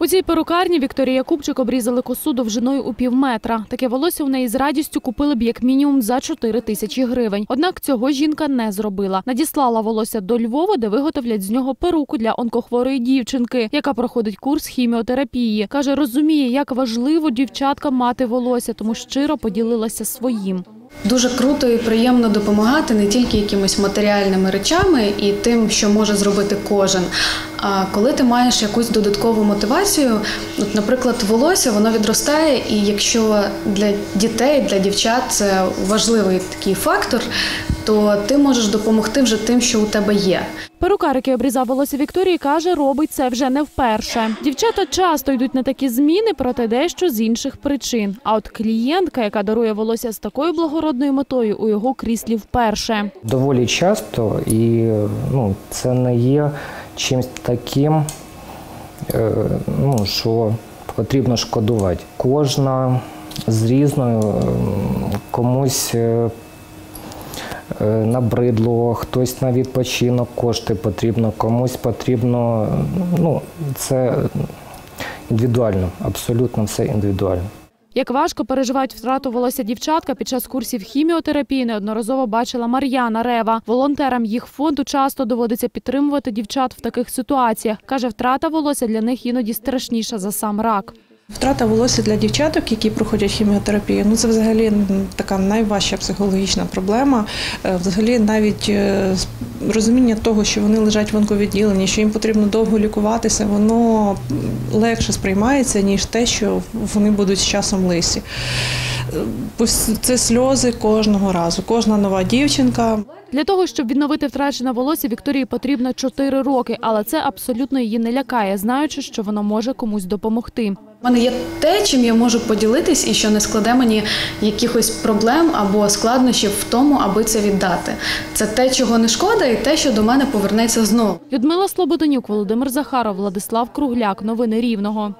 У цій перукарні Вікторія Купчик обрізали косу довжиною у півметра. Таке волосся у неї з радістю купили б як мінімум за 4 тисячі гривень. Однак цього жінка не зробила. Надіслала волосся до Львова, де виготовлять з нього перуку для онкохворої дівчинки, яка проходить курс хіміотерапії. Каже, розуміє, як важливо дівчаткам мати волосся, тому щиро поділилася своїм. Дуже круто і приємно допомагати не тільки якимись матеріальними речами і тим, що може зробити кожен. А коли ти маєш якусь додаткову мотивацію, от, наприклад, волосся воно відростає, і якщо для дітей, для дівчат це важливий такий фактор, то ти можеш допомогти вже тим, що у тебе є. Перукар, обрізав волосся Вікторії, каже, робить це вже не вперше. Дівчата часто йдуть на такі зміни, проте дещо з інших причин. А от клієнтка, яка дарує волосся з такою благородною метою, у його кріслі вперше. доволі часто, і ну, це не є чимось таким, е, ну, що потрібно шкодувати. Кожна з різною комусь е, набридло, хтось на відпочинок кошти потрібно, комусь потрібно. Ну, це індивідуально, абсолютно все індивідуально. Як важко переживають втрату волосся дівчатка під час курсів хіміотерапії, неодноразово бачила Мар'яна Рева. Волонтерам їх фонду часто доводиться підтримувати дівчат в таких ситуаціях. Каже, втрата волосся для них іноді страшніша за сам рак. Втрата волосся для дівчаток, які проходять хіміотерапію, ну це взагалі така найважча психологічна проблема. Е, Взагалі, навіть е, розуміння того, що вони лежать в онковідділенні, що їм потрібно довго лікуватися, воно легше сприймається, ніж те, що вони будуть з часом лисі. Е, Це сльози кожного разу. Кожна нова дівчинка Для того, щоб відновити втрачене волосся, Вікторії потрібно 4 роки, але це абсолютно її не лякає, знаючи, що воно може комусь допомогти. У мене є те, чим я можу поділитись, і що не складе мені якихось проблем або складнощів в тому, аби це віддати. Це те, чого не шкода, і те, що до мене повернеться знову. Людмила Слободенюк, Володимир Захаров, Владислав Кругляк. Новини Рівного.